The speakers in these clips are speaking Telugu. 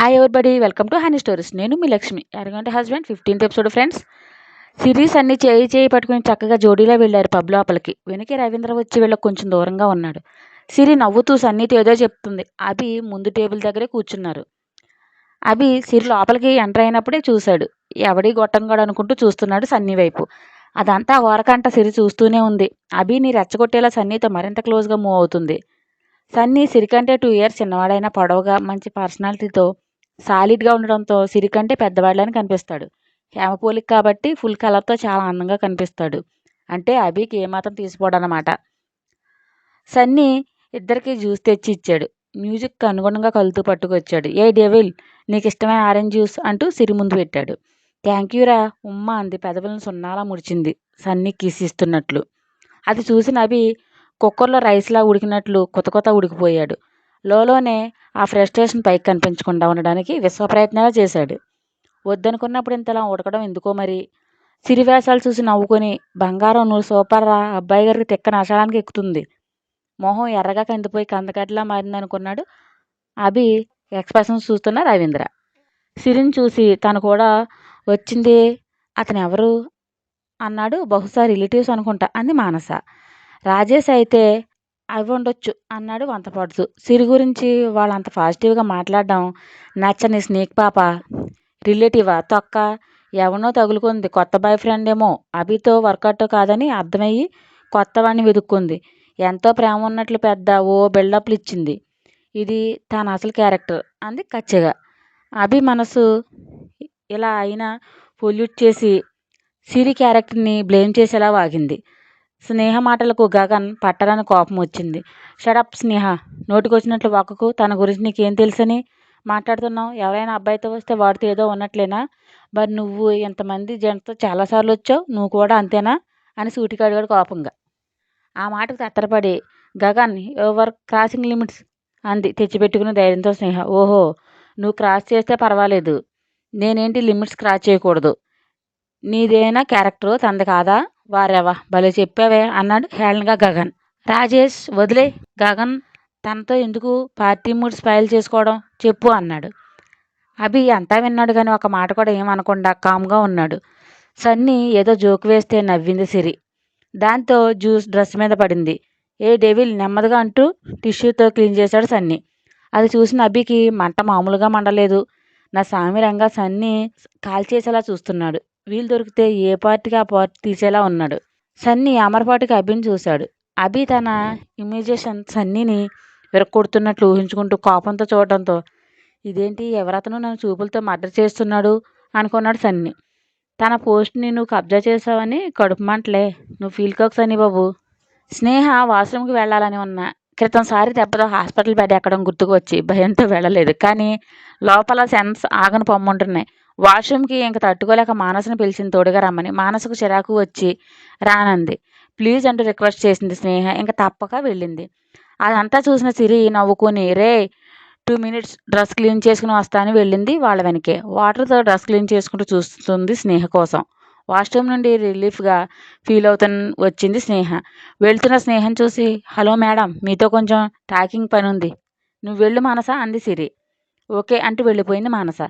Hi everybody welcome to honey stories నేను మీ Lakshmi. Arrogant husband fifteenth episode friends series అన్ని చేయి చేయి పట్టుకుని చక్కగా జోడీలో వెళ్ళారు పబ్ లోపలికి. వెనకే రవీంద్ర వచ్చి వీళ్ళకి కొంచెం దూరంగా ఉన్నాడు. సిరి నవ్వుతూ సన్నీతో ఏదో చెప్తుంది. అభి ముందు టేబుల్ దగ్గరే కూర్చున్నారు. అభి సిరి లోపలికి ఎంటర్ అయినప్పుడే చూశాడు. ఎవడి గొట్టంగాడు అనుకుంటూ చూస్తున్నాడు సన్నీ వైపు. అదంతా ఓరకంట సిరి చూస్తూనే ఉంది. అభిని రెచ్చగొట్టేలా సన్నీతో మరింత క్లోజ్గా మూవ్ అవుతుంది. సన్నీ సిరికంటే టూ ఇయర్స్ చిన్నవాడైన పొడవుగా మంచి పర్సనాలిటీతో సాలిడ్గా ఉండడంతో సిరికంటే పెద్దవాళ్ళని కనిపిస్తాడు. హేమపోలిక్ కాబట్టి ఫుల్ కలర్తో చాలా అందంగా కనిపిస్తాడు. అంటే అభికి ఏమాత్రం తీసిపోడనమాట సన్నీ ఇద్దరికి జ్యూస్ తెచ్చి ఇచ్చాడు. మ్యూజిక్ అనుగుణంగా కలుతూ పట్టుకొచ్చాడు. ఏ డేవిల్ నీకు ఇష్టమైన ఆరెంజ్ జ్యూస్ అంటూ సిరి ముందు పెట్టాడు. థ్యాంక్ యూరా ఉమ్మ అంది పెదవులను సున్నాలా ముడిచింది సన్నీ కీసిస్తున్నట్లు. అది చూసిన అభి కుక్కర్లో రైస్లా ఉడికినట్లు కొత్త కొత్త ఉడికిపోయాడు. లోలోనే ఆ ఫ్రస్ట్రేషన్ పైకి కనిపించకుండా ఉండడానికి విశ్వ ప్రయత్నాలు చేశాడు. వద్దనుకున్నప్పుడు ఇంతలా ఉడకడం ఎందుకో మరి? సిరివేషాలు చూసి నవ్వుకొని బంగారం నువ్వు సూపర్ రా అబ్బాయి గారికి తిక్క నషాడానికి ఎక్కుతుంది. మొహం ఎర్రగా కందిపోయి కందకట్లా మారిందనుకున్నాడు అభి ఎక్స్ప్రెషన్స్ చూస్తున్న రవీంద్ర. సిరిని చూసి తను కూడా వచ్చింది. అతను ఎవరు అన్నాడు. బహుశా రిలేటివ్స్ అనుకుంటా అంది మానస. రాజేష్ అయితే అవి ఉండొచ్చు అన్నాడు వంతపాడుతూ. సిరి గురించి వాళ్ళంత పాజిటివ్గా మాట్లాడడం నచ్చని స్నేక్ పాప రిలేటివా తొక్క ఎవనో తగులుకుంది. కొత్త బాయ్ ఫ్రెండ్ ఏమో అభితో వర్కౌట్ కాదని అర్థమయ్యి కొత్త వాడిని వెతుక్కుంది. ఎంతో ప్రేమ ఉన్నట్లు పెద్ద ఓ బిల్డప్లు ఇచ్చింది. ఇది తన అసలు క్యారెక్టర్ అంది కచ్చిగా. అభి మనసు ఇలా అయినా పొల్యూట్ చేసి సిరి క్యారెక్టర్ని బ్లేమ్ చేసేలా వాగింది. స్నేహ మాటలకు గగన్ పట్టరాని కోపం వచ్చింది. Shut up Sneha. నోటికొచ్చినట్లు ఒక్కకు తన గురించి నీకేం తెలుసని మాట్లాడుతున్నావు? ఎవరైనా అబ్బాయితో వస్తే వాడితో ఏదో ఉన్నట్లేనా? మరి నువ్వు ఇంతమంది జంటతో చాలాసార్లు వచ్చావు? నువ్వు కూడా అంతేనా? అని సూటికి అడిగాడు కోపంగా. ఆ మాటకు తత్తరపడి గగన్ ఎవర్ క్రాసింగ్ లిమిట్స్? అంది తెచ్చిపెట్టుకుని ధైర్యంతో స్నేహ. ఓహో నువ్వు క్రాస్ చేస్తే పర్వాలేదు. నేనేంటి లిమిట్స్ క్రాస్ చేయకూడదు? నీదేనా క్యారెక్టర్ తనది కాదా? వారావా? భలే చెప్పావే అన్నాడు హేళనగా గగన్. రాజేష్ వదిలే గగన్ తనతో ఎందుకు పార్టీ మూడ్ స్పైల్ చేసుకోవడం చెప్పు అన్నాడు. అభి అంతా విన్నాడు కానీ ఒక మాట కూడా ఏమనకుండా కామ్గా ఉన్నాడు. సన్నీ ఏదో జోక్ వేస్తే నవ్వింది సిరి. దాంతో జ్యూస్ డ్రెస్ మీద పడింది. ఏ డెవిల్ నెమ్మదిగా అంటూ టిష్యూతో క్లీన్ చేశాడు సన్నీ. అది చూసిన అభికి మంట మామూలుగా మండలేదు. నా సామిరంగా సన్నీ కాల్చేసేలా చూస్తున్నాడు. వీలు దొరికితే ఏ పార్టీకి ఆ పార్టీ తీసేలా ఉన్నాడు. సన్నీ అమరపాటికి అభిని చూశాడు. అభి తన ఇమేజేషన్ సన్నీని విరక్కొడుతున్నట్లు ఊహించుకుంటూ కోపంతో చూడటంతో ఇదేంటి? ఎవరతను నన్ను చూపులతో మర్డర్ చేస్తున్నాడు? అనుకున్నాడు సన్నీ. తన పోస్ట్ని నువ్వు కబ్జా చేసావని కడుపు మంటలే. నువ్వు ఫీల్ కాక్ సన్నీ బాబు. స్నేహ వాష్రూమ్కి వెళ్ళాలని ఉన్న క్రితంసారి దెబ్బతో హాస్పిటల్ బెడ్ ఎక్కడం గుర్తుకు వచ్చి భయంతో వెళ్ళలేదు. కానీ లోపల సెన్స్ ఆగని పొమ్మంటున్నాయి వాష్రూమ్కి ఇంక తట్టుకోలేక మానసను పిలిచింది తోడుగా రమ్మని మానసకు చిరాకు వచ్చి రానంది. ప్లీజ్ అంటూ రిక్వెస్ట్ చేసింది స్నేహ. ఇంకా తప్పక వెళ్ళింది. అదంతా చూసిన సిరి నవ్వుకొని రే టూ మినిట్స్ డ్రెస్ క్లీన్ చేసుకుని వస్తాను వెళ్ళింది వాళ్ళ వెనకే. వాటర్తో డ్రెస్ క్లీన్ చేసుకుంటూ చూస్తుంది స్నేహ కోసం. వాష్రూమ్ నుండి రిలీఫ్గా ఫీల్ అవుతున్న వచ్చింది స్నేహ. వెళ్తున్న స్నేహం చూసి హలో మేడం మీతో కొంచెం టాకింగ్ పని ఉంది నువ్వు వెళ్ళు మానస? అంది సిరి. ఓకే అంటూ వెళ్ళిపోయింది మానస.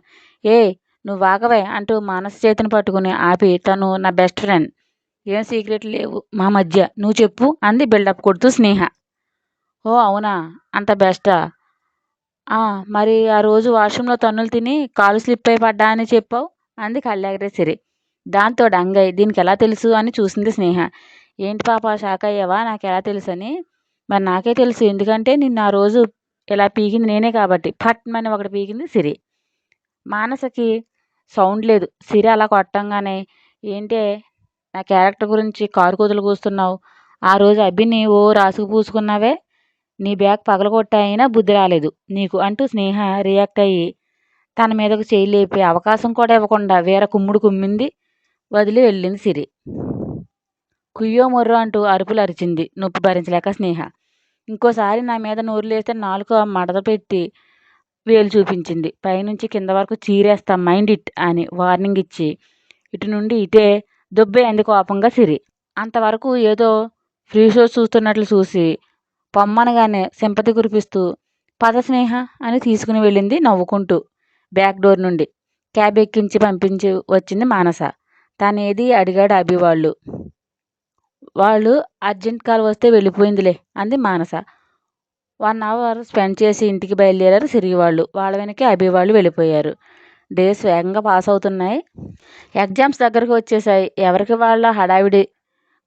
ఏ నువ్వు ఆగవే అంటూ మానస చేతిని పట్టుకుని ఆపి తను నా బెస్ట్ ఫ్రెండ్ ఏం సీక్రెట్ లేవు మా మధ్య. నువ్వు చెప్పు అంది బిల్డప్ కొడుతూ స్నేహ. ఓ అవునా? అంత బెస్టా మరి ఆ రోజు వాష్రూమ్లో తన్నులు తిని కాలు స్లిప్ అయి పడ్డా అని చెప్పావు? అంది కళ్ళాగ్రేసిరి. దాంతో డంగయ్ దీనికి ఎలా తెలుసు? అని చూసింది స్నేహ. ఏంటి పాప షాక్ అయ్యావా? నాకు ఎలా తెలుసు అని మరి నాకే తెలుసు. ఎందుకంటే నిన్న ఆ రోజు ఇలా పీకింది నేనే కాబట్టి. పట్మని అని ఒకటి పీకింది సిరి. మానసకి సౌండ్ లేదు. సిరి అలా కొట్టంగానే ఏంటే నా క్యారెక్టర్ గురించి కారు కూతులు కూస్తున్నావు. ఆ రోజు అభిని ఓ రాసుకు పూసుకున్నావే? నీ బ్యాగ్ పగలగొట్టాయినా బుద్ధి రాలేదు. నీకు అంటూ స్నేహ రియాక్ట్ అయ్యి తన మీదకు చేయి లేపే అవకాశం కూడా ఇవ్వకుండా వేరే కుమ్ముడు కుమ్మింది వదిలి వెళ్ళింది సిరి. కుయ్యో మొర్రో అంటూ అరుపులు అరిచింది నొప్పి భరించలేక స్నేహ. ఇంకోసారి నా మీద నోరు లేస్తే నాలుగు మడత పెట్టి వేలు చూపించింది. పైనుంచి కింద వరకు చీరేస్తా మైండ్ ఇట్ అని వార్నింగ్ ఇచ్చి ఇటు నుండి ఇటే దుబ్బే అంది కోపంగా సిరి. అంతవరకు ఏదో ఫ్రీ షో చూస్తున్నట్లు చూసి పొమ్మనగానే సింపతి కురిపిస్తూ పద స్నేహ అని తీసుకుని వెళ్ళింది నవ్వుకుంటూ బ్యాక్ డోర్ నుండి. క్యాబ్ ఎక్కించి పంపించి వచ్చింది మానస. తనేది అడిగాడు అభి వాళ్ళు వాళ్ళు అర్జెంట్ కాల్ వస్తే వెళ్ళిపోయిందిలే అంది మానస. వన్ అవర్ స్పెండ్ చేసి ఇంటికి బయలుదేరారు సిరి వాళ్ళు వాళ్ళ వెనకే అభి వాళ్ళు వెళ్ళిపోయారు. డేస్ వేగంగా పాస్ అవుతున్నాయి. ఎగ్జామ్స్ దగ్గరకు వచ్చేసాయి ఎవరికి వాళ్ళ హడావిడి?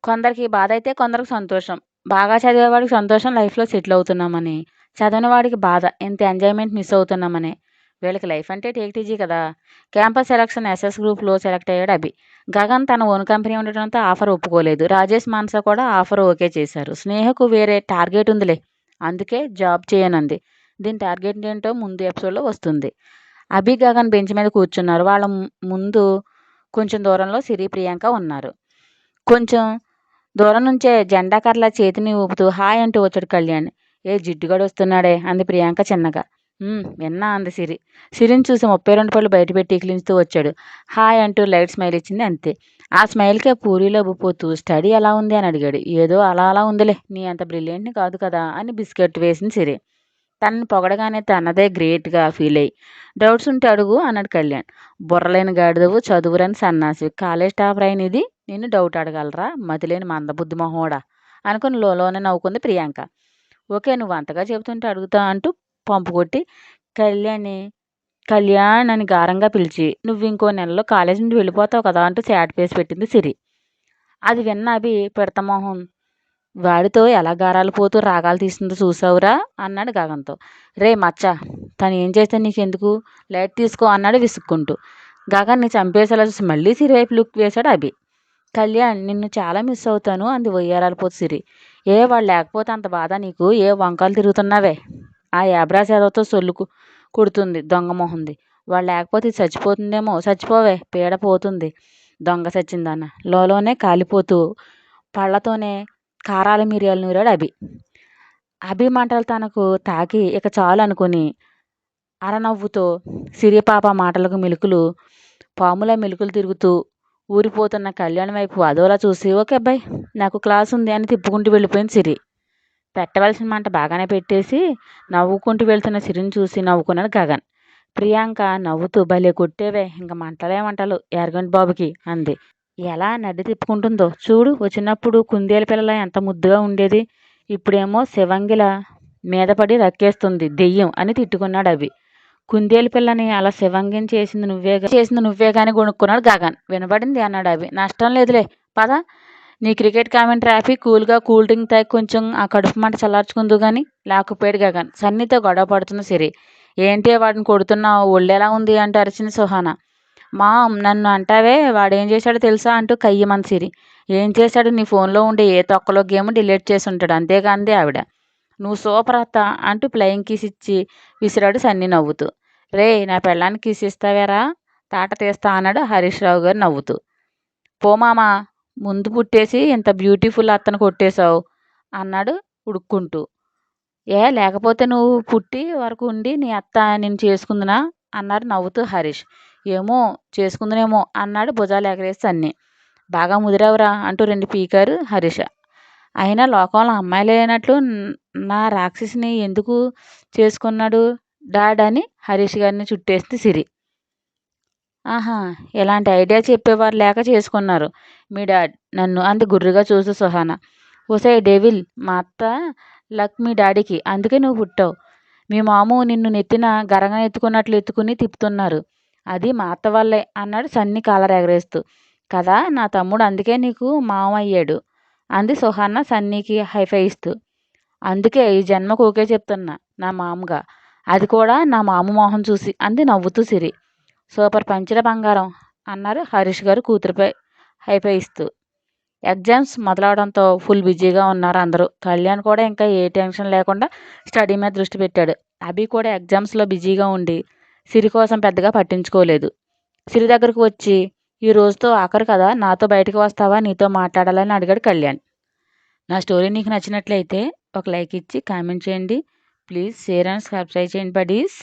కొందరికి బాధ అయితే కొందరికి సంతోషం. బాగా చదివేవాడికి సంతోషం లైఫ్లో సెటిల్ అవుతున్నామని. చదివిన వాడికి బాధ. ఇంత ఎంజాయ్మెంట్ మిస్ అవుతున్నామని. వీళ్ళకి లైఫ్ అంటే టేక్టీజీ కదా. క్యాంపస్ సెలక్షన్ ఎస్ఎస్ గ్రూప్లో సెలెక్ట్ అయ్యాడు అభి. గగన్ తన ఓన్ కంపెనీ ఉండటంతో ఆఫర్ ఒప్పుకోలేదు. రాజేష్ మాన్సా కూడా ఆఫర్ ఓకే చేశారు. స్నేహకు వేరే టార్గెట్ ఉందిలే. అందుకే జాబ్ చేయనంది. దీని టార్గెట్ ఏంటో ముందు ఎపిసోడ్లో వస్తుంది. అభి గగన్ బెంచ్ మీద కూర్చున్నారు. వాళ్ళ ముందు కొంచెం దూరంలో సిరి ప్రియాంక ఉన్నారు. కొంచెం దూరం నుంచే జెండా కర్ల చేతిని ఊపుతూ హాయ్ అంటూ వచ్చాడు కళ్యాణ్. ఏ జిడ్డుగాడు వస్తున్నాడే అంది ప్రియాంక చిన్నగా. విన్నా అంది సిరి. సిరిని చూసి ముప్పై రెండు పళ్ళు బయటపెట్టి ఇకిలించుతూ వచ్చాడు. హాయ్ అంటూ లైట్ స్మైల్ ఇచ్చింది అంతే. ఆ స్మైల్కే పూరీలో పోతూ స్టడీ ఎలా ఉంది? అని అడిగాడు. ఏదో అలా అలా ఉందిలే నీ అంత బ్రిలియంట్ని కాదు కదా అని బిస్కెట్ వేసింది సిరి. తనని పొగడగానే తనదే గ్రేట్గా ఫీల్ అయ్యి డౌట్స్ ఉంటే అడుగు అన్నాడు కళ్యాణ్. బుర్రలేని గాడిదవు చదువురని సన్నాసి కాలేజ్ టాపర్ అయిన ఇది. నిన్ను డౌట్ అడగలరా? మతిలేని మందబుద్ధి మొహోడా అనుకుని లోలోనే నవ్వుకుంది ప్రియాంక. ఓకే నువ్వు అంతగా చెబుతుంటే అడుగుతా అంటూ పంపు కొట్టి కళ్యాణి కళ్యాణ్ అని గారంగా పిలిచి నువ్వు ఇంకో నెలలో కాలేజీ నుండి వెళ్ళిపోతావు కదా అంటూ శాడ్ ఫేస్ పెట్టింది సిరి. అది విన్న అభి పెడతమోహం వాడితో ఎలా గారాలు పోతూ రాగాలు తీసిందో చూసావురా అన్నాడు గగన్తో రే మచ్చ తను ఏం చేస్తే నీకెందుకు? లైట్ తీసుకో అన్నాడు విసుక్కుంటూ. గగన్ని చంపేసేలా చూసి మళ్ళీ సిరి వైపు లుక్ వేశాడు అభి. కళ్యాణ్ నిన్ను చాలా మిస్ అవుతాను అంది పోతు సిరి. ఏ వాడు లేకపోతే అంత బాధ నీకు? ఏ వంకాలు తిరుగుతున్నావే? ఆ యాబ్రాస్ ఏదోతో సొల్లుకు కుడుతుంది దొంగ మొహంది. వాళ్ళు లేకపోతే చచ్చిపోతుందేమో. చచ్చిపోవే పీడ పోతుంది. దొంగ చచ్చిందన్న లోలోనే కాలిపోతూ పళ్ళతోనే కారాల మిరియాలు నూరాడు అభి. అభి మంటలు తనకు తాకి ఇక చాలు అనుకుని అరనవ్వుతో సిరిపాప మాటలకు మెలుకులు పాముల మెలుకులు తిరుగుతూ ఊరిపోతున్న కళ్యాణ్ వైపు అదోలా చూసి ఓకే అబ్బాయి నాకు క్లాస్ ఉంది అని తిప్పుకుంటూ వెళ్ళిపోయింది సిరి. పెట్టవలసిన మంట బాగానే పెట్టేసి నవ్వుకుంటూ వెళ్తున్న సిరిని చూసి నవ్వుకున్నాడు గగన్. ప్రియాంక నవ్వుతూ భలే కొట్టేవే ఇంకా మంటలే మంటలు ఎరగంటి బాబుకి అంది. ఎలా నడ్డి తిప్పుకుంటుందో చూడు వచ్చినప్పుడు కుందేలు పిల్లల ఎంత ముద్దుగా ఉండేది. ఇప్పుడేమో శివంగిల మీద పడి రక్కేస్తుంది దెయ్యం అని తిట్టుకున్నాడు అవి కుందేలు పిల్లని అలా శివంగిని చేసింది నువ్వే చేసింది నువ్వే కానీ కొనుక్కున్నాడు గగన్. వినబడింది అన్నాడు అవి నష్టం లేదులే పద. నీ క్రికెట్ కామెంట్ రాపి కూల్గా కూల్ డ్రింక్ తాగి కొంచెం ఆ కడుపు మంట చల్లార్చుకుందు కానీ లేకపోయాడు గగన్ సన్నితో గొడవ పడుతుంది సిరి. ఏంటి వాడిని కొడుతున్నావు? ఒళ్ళెలా ఉంది? అంటూ అరిచింది సుహానా. మా నన్ను అంటావే? వాడేం చేశాడో తెలుసా? అంటూ కయ్యమని సిరి. ఏం చేశాడు? నీ ఫోన్లో ఉండే ఏ తొక్కలో గేమ్ డిలీట్ చేసి ఉంటాడు. అంతేగాంది ఆవిడ. నువ్వు సూపర్ అత్త అంటూ ప్లయింగ్ కిస్ ఇచ్చి విసిరాడు సన్ని నవ్వుతూ. రే నా పెళ్ళానికి కిస్ ఇస్తావేరా? తాట తీస్తా అన్నాడు హరీష్ రావు గారు నవ్వుతూ. పోమామా ముందు పుట్టేసి ఇంత బ్యూటిఫుల్ అత్తను కొట్టేశావు అన్నాడు ఉడుక్కుంటూ. ఏ లేకపోతే నువ్వు పుట్టి వరకు ఉండి నీ అత్త నేను చేసుకుందునా? అన్నారు నవ్వుతూ హరీష్. ఏమో చేసుకుందినేమో అన్నాడు భుజాలు ఎగరేసి అన్ని. బాగా ముదిరావురా అంటూ రెండు పీకారు హరీష. అయినా లోకంలో అమ్మాయి అయినట్లు నా రాక్షసిని ఎందుకు చేసుకున్నాడు డాడ్ అని హరీష్ గారిని చుట్టేస్తే సిరి. ఆహా ఇలాంటి ఐడియా చెప్పేవారు లేక చేసుకున్నారు. మీ డాడ్ నన్ను అంత గుర్రుగా చూస్తూ సుహానా. ఒసే డేవిల్ మా అత్త లక్ మీ డాడీకి. అందుకే నువ్వు పుట్టావు. మీ మాము నిన్ను నెత్తిన గరగ ఎత్తుకున్నట్లు ఎత్తుకుని తిప్పుతున్నారు. అది మా అత్త వల్లే అన్నాడు సన్ని కాలర్ ఎగరేస్తూ కదా నా తమ్ముడు అందుకే నీకు మామ అయ్యాడు అంది సుహానా సన్నీకి హైఫై ఇస్తూ అందుకే ఈ జన్మకు ఓకే చెప్తున్నా నా మామగా. అది కూడా నా మామ మొహం చూసి అంది నవ్వుతూ సిరి. సూపర్ పంచిన బంగారం అన్నారు హరీష్ గారు కూతురుపై హైఫై ఇస్తూ ఎగ్జామ్స్ మొదలవడంతో ఫుల్ బిజీగా ఉన్నారు అందరూ. కళ్యాణ్ కూడా ఇంకా ఏ టెన్షన్ లేకుండా స్టడీ మీద దృష్టి పెట్టాడు. అభి కూడా ఎగ్జామ్స్లో బిజీగా ఉండి సిరి కోసం పెద్దగా పట్టించుకోలేదు. సిరి దగ్గరకు వచ్చి ఈ రోజుతో ఆఖరు కదా? నాతో బయటకు వస్తావా? నీతో మాట్లాడాలని అడిగాడు కళ్యాణ్. నా స్టోరీ నీకు నచ్చినట్లయితే ఒక లైక్ ఇచ్చి కామెంట్ చేయండి. ప్లీజ్ షేర్ అండ్ సబ్స్క్రైబ్ చేయండి బడీస్.